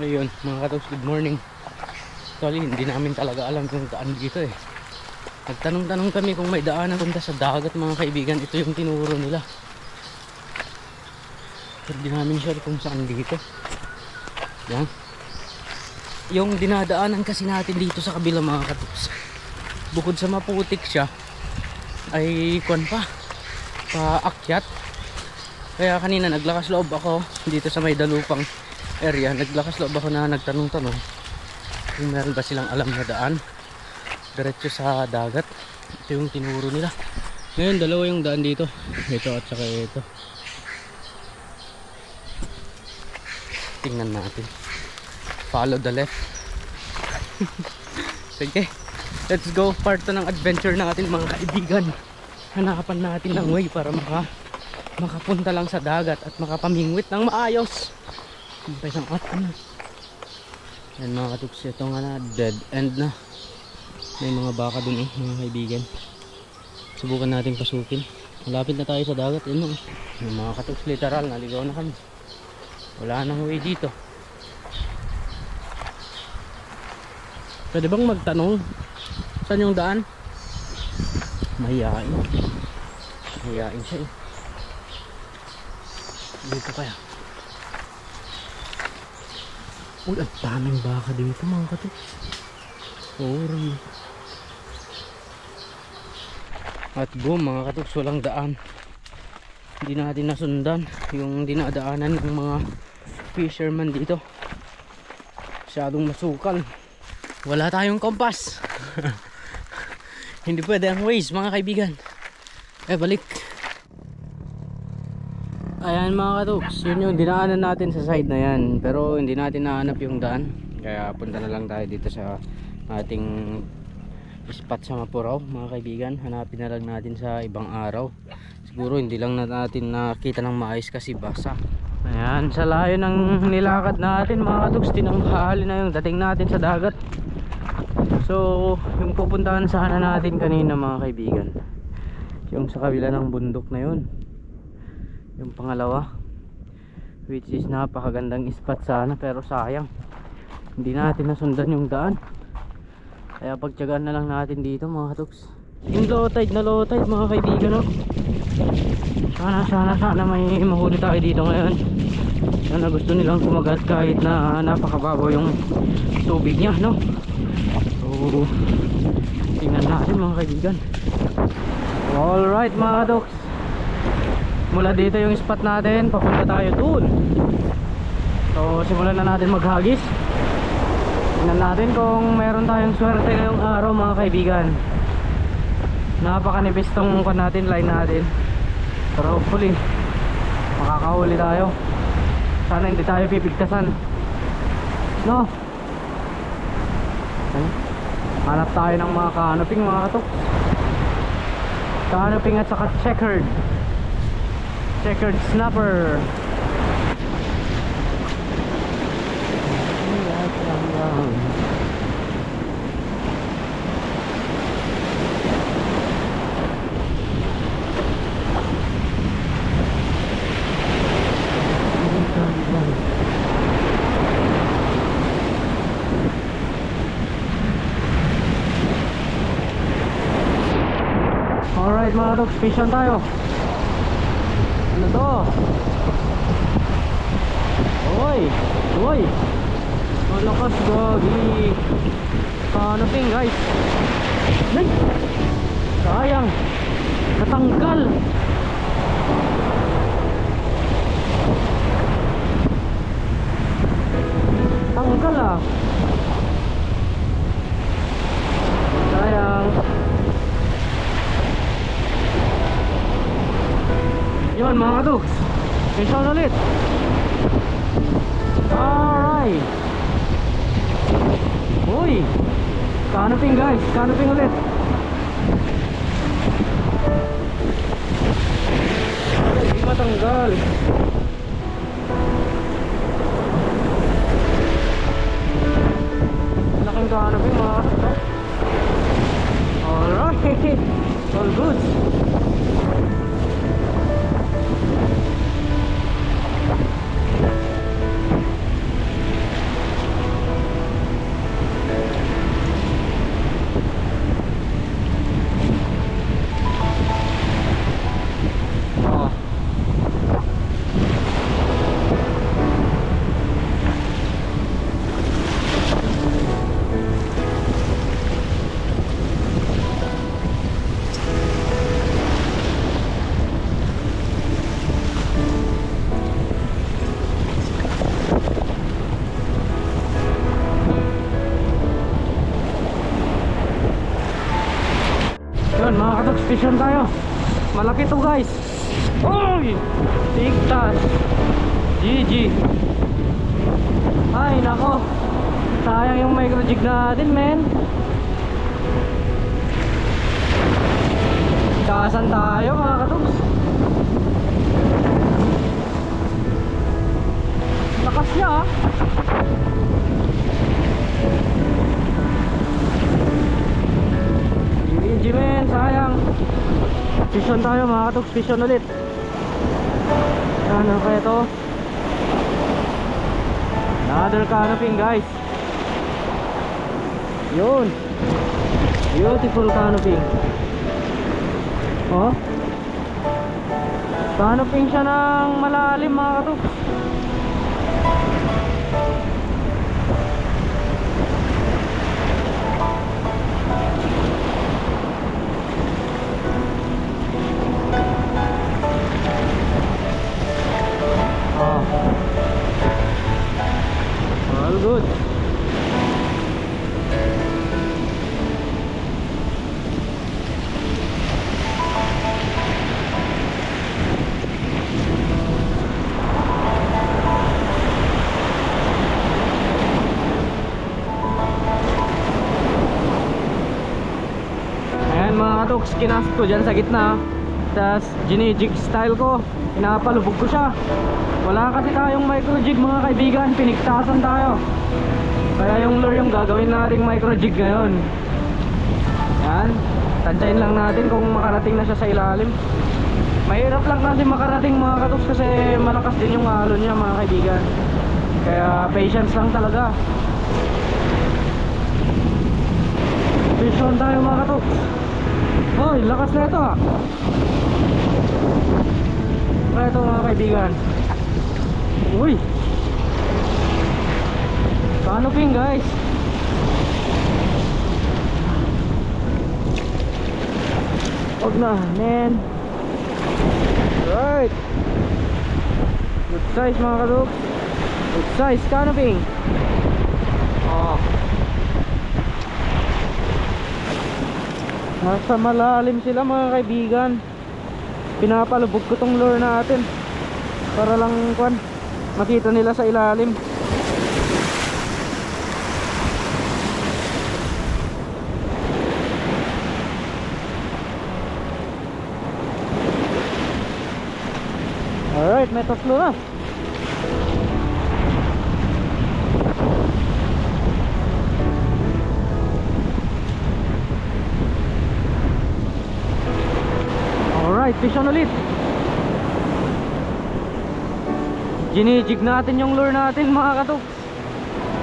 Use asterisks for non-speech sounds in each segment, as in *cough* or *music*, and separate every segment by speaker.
Speaker 1: Ayun, mga katos, good morning. Actually, hindi namin talaga alam kung daan dito eh. Nagtanong-tanong kami kung may daanan punta sa dagat mga kaibigan. Ito yung tinuro nila. Pero di namin sure kung saan dito. Yan. Yung dinadaanan kasi natin dito sa kabila mga katos. Bukod sa maputik siya, ay kwan pa. Paakyat. Kaya kanina naglakas loob ako dito sa may dalupang area. Naglakas loob ako na nagtanong-tanong. Kung meron ba silang alam na daan? Diretso sa dagat. Ito yung tinuro nila. Ngayon dalawa yung daan dito. Ito at saka ito. Tingnan natin. Follow the left. *laughs* Sige. Let's go. Part to ng adventure natin mga kaibigan. Hanapan natin ng way para maka makapunta lang sa dagat at makapamingwit ng maayos May isang at ano? Mga katuks ito nga na dead end na. May mga baka dun eh mga kaibigan. Subukan natin pasukin. Malapit na tayo sa dagat yun oh. yung mga katuks literal naligaw na kami. Wala nang way dito. Pwede bang magtanong saan yung daan? Mahihain. Mahihain siya eh. Dito kaya Uy, ang daming baka dito mga katuks Sorry. At boom mga katuks, walang daan. Hindi natin nasundan yung dinadaanan ng mga fisherman dito. Masyadong masukal. Wala tayong kompas. *laughs* Hindi pwede ang ways mga kaibigan. Eh balik. Ayan mga katuks, yun yung dinaanan natin sa side na yan. Pero hindi natin nahanap yung daan. Kaya punta na lang tayo dito sa ating spot sa Mapuraw mga kaibigan. Hanapin na lang natin sa ibang araw. Siguro hindi lang na natin nakita ng maayos kasi basa. Ayan, sa layo ng nilakad natin mga katuks, tinanghali na yung dating natin sa dagat. So, yung pupuntahan sana natin kanina mga kaibigan. Yung sa kabila ng bundok na yun yung pangalawa which is napakagandang spot sana pero sayang. Hindi natin nasundan yung daan. Kaya pagtyagaan na lang natin dito mga katuks. Yung low tide na low tide mga kaibigan no? sana sana sana may mahuli tayo dito ngayon. Sana gusto nilang kumagat kahit na napakababaw yung tubig niya no? So tingnan natin mga kaibigan. Alright mga katuks mula dito yung spot natin papunta tayo dun. So simulan na natin maghagis. Tingnan natin kung meron tayong swerte ngayong araw mga kaibigan. Napakanipis tong kan natin line natin. Pero hopefully makakahuli tayo. Sana hindi tayo pipigtasan. No? Hanap tayo ng mga kanoping mga katok kanoping at saka checkered checkered snapper. Alright mga dogs, fish on tayo ano to? Oy! Oy! Malakas gagi! Kanaping guys! Ay! Sayang! Natanggal! Tanggal ah! Sayang! Yun mga kaduks Mission ulit. Alright Uy! Canoping guys. Canoping ulit. Hindi matanggal. Laking canoping mga kaduks Alright *laughs* All good guys. Uy! Tigtas. GG. Ay, nako. Sayang yung micro jig natin, men. Kasan tayo, mga katugs. Mga katugs. Fishon ulit. Ano kaya to? Another canoping guys Yun Beautiful canoping Oh Canoping siya ng malalim mga katok Oh All good. Ayan mga katoks, kinast ko dyan sa gitna Tapos ginijig style ko. Pinapalubog ko siya. Wala kasi tayong micro jig mga kaibigan. Piniktasan tayo. Kaya yung lure yung gagawin nating micro jig ngayon. Yan. Tantsayin lang natin kung makarating na siya sa ilalim. Mahirap lang kasi makarating mga katoks Kasi malakas din yung alon niya mga kaibigan. Kaya patience lang talaga. Fish on tayo mga katoks Hoy, lakas na ito ah Kaya ito mga kaibigan. Uy! Canoping guys? Huwag na, man Right. Good size mga kaduks Good size. Canoping Oh Nasa malalim sila mga kaibigan Pinapalubog ko tong lure natin. Para lang kwan Makita nila sa ilalim. Alright, may tatlo na Alright, fish on ulit. Ginijig natin yung lure natin mga katok.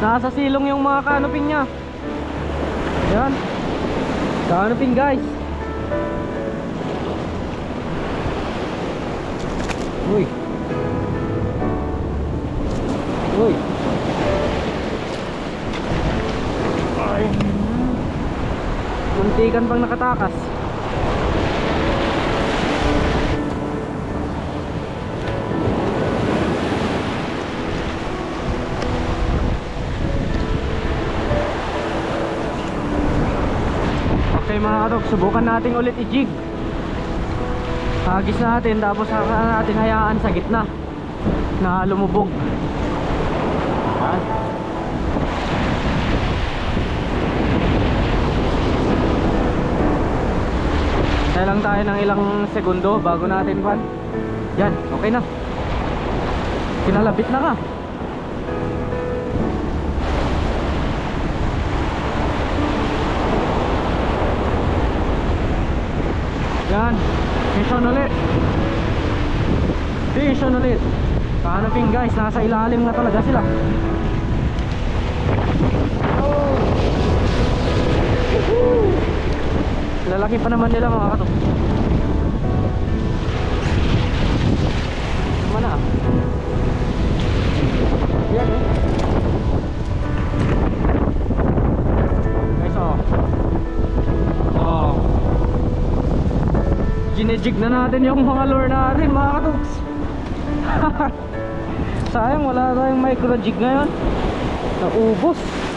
Speaker 1: Nasa silong yung mga canoping nya Yan. Canoping guys. Uy. Uy. Ay. Muntikan pang nakatakas subukan natin ulit i-jig. Hagis natin tapos saka natin hayaan sa gitna Na lumubog. Yan. Hintay lang tayo ng ilang segundo bago natin pan Yan, okay na. Kinalabit na ka Yan. Mission ulit. Mission ulit. Canoping guys, nasa ilalim na talaga sila. Oh. Lalaki pa naman nila mga kato. Naman na. Yan eh. Guys oh. Oh. Ginejig na natin yung mga lure natin mga katuks *laughs* Sayang wala tayong micro jig ngayon. Naubos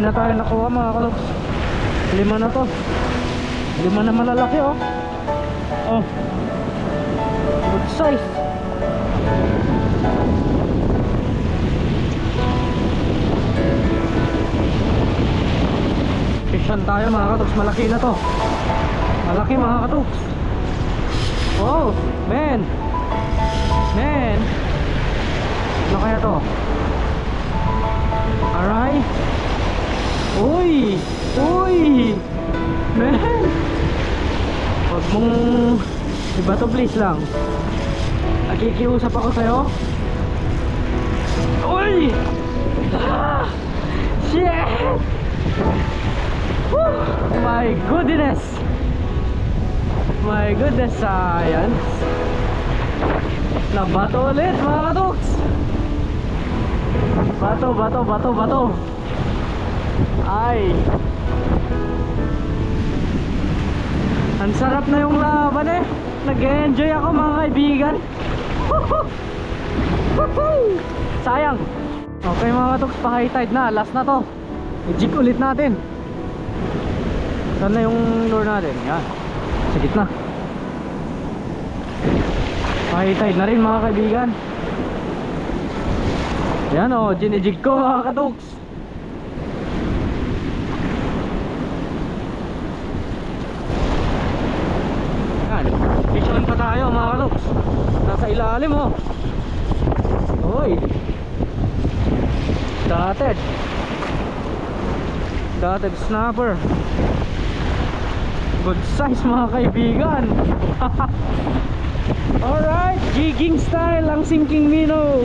Speaker 1: na tayo nakuha mga kaloks. Lima na to. Lima na malalaki oh. Oh. Good size. Fishan tayo mga katoks. Malaki na to. Malaki mga katoks. Oh, man. Man. Ano kaya to? Huwag mong iba to please lang. Nakikiusap ako sa'yo. Uy. Ah. Shit. Woo! My goodness. My goodness science. Nabato ulit mga katoks. Bato, bato, bato, bato. Ay. Ang sarap na yung laban eh. Nag-enjoy ako mga kaibigan. Sayang. Okay mga katoks, pa high tide na. Last na to. I-jig ulit natin. Saan na yung lure natin? Yan. Sa gitna. Pa high tide na rin mga kaibigan. Yan o, oh, ginijig ko mga katoks. Yan, fish on pa tayo mga katoks. Nasa ilalim oh. Hoy. Dotted. Dotted snapper. Good size mga kaibigan. *laughs* Alright, jigging style ang sinking minnow.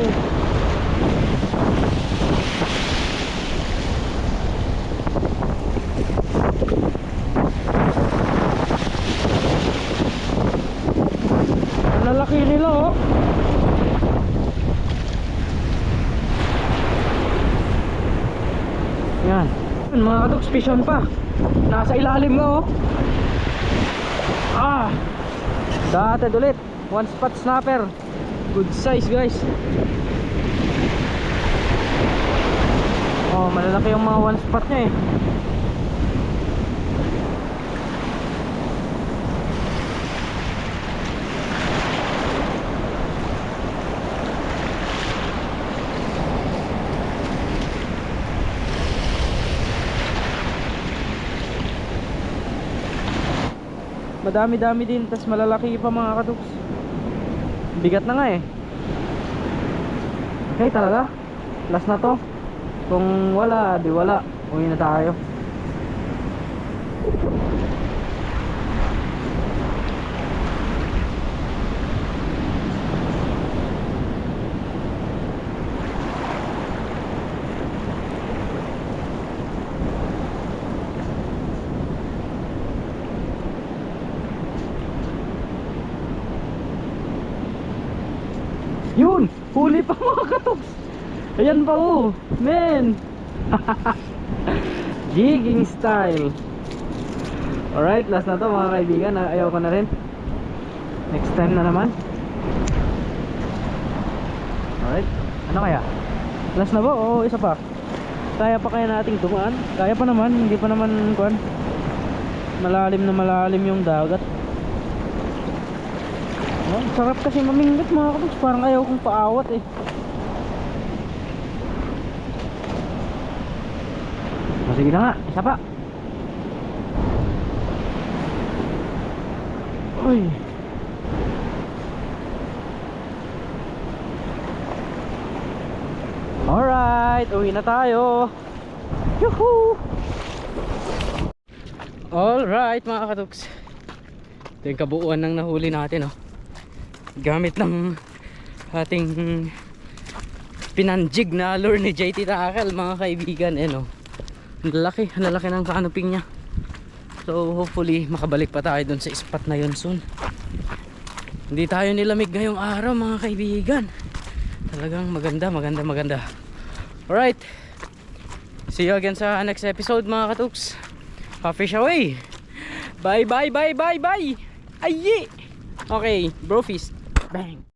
Speaker 1: Lalaki nila oh. Yan. Yan, Mga katoks, fish on pa. Nasa ilalim nga oh. Ah. Dated ulit. One spot snapper. Good size guys. Oh, malalaki yung mga one spot niya eh. Madami-dami din, tas malalaki pa mga katuks. Bigat na nga eh. Okay talaga. Last na to. Kung wala, di wala. Uwi na tayo. Yun! Huli pa mga katoks! Ayan pa oh! Men! *laughs* Jigging style! Alright, last na to mga kaibigan. Ah, Ayaw ko na rin. Next time na naman. Alright. Ano kaya? Last na ba? Oo, isa pa. Kaya pa kaya nating dumaan? Kaya pa naman. Hindi pa naman kuan. Malalim na malalim yung dagat. Oh, sarap kasi mamingwit mga kapatid. Parang ayaw kong paawat eh. Sige na nga, isa pa. Uy. Alright, uwi na tayo. Yuhu! Alright mga katuks. Ito yung kabuuan ng nahuli natin oh gamit ng ating pinanjig na lure ni JT Tackle mga kaibigan eh no ang lalaki, ang lalaki ng canoping niya. So hopefully makabalik pa tayo dun sa spot na yun soon. Hindi tayo nilamig ngayong araw mga kaibigan. Talagang maganda maganda maganda. Alright. See you again sa next episode mga katuks. Pa-fish away bye bye bye bye bye. Ayi okay bro fist Bang.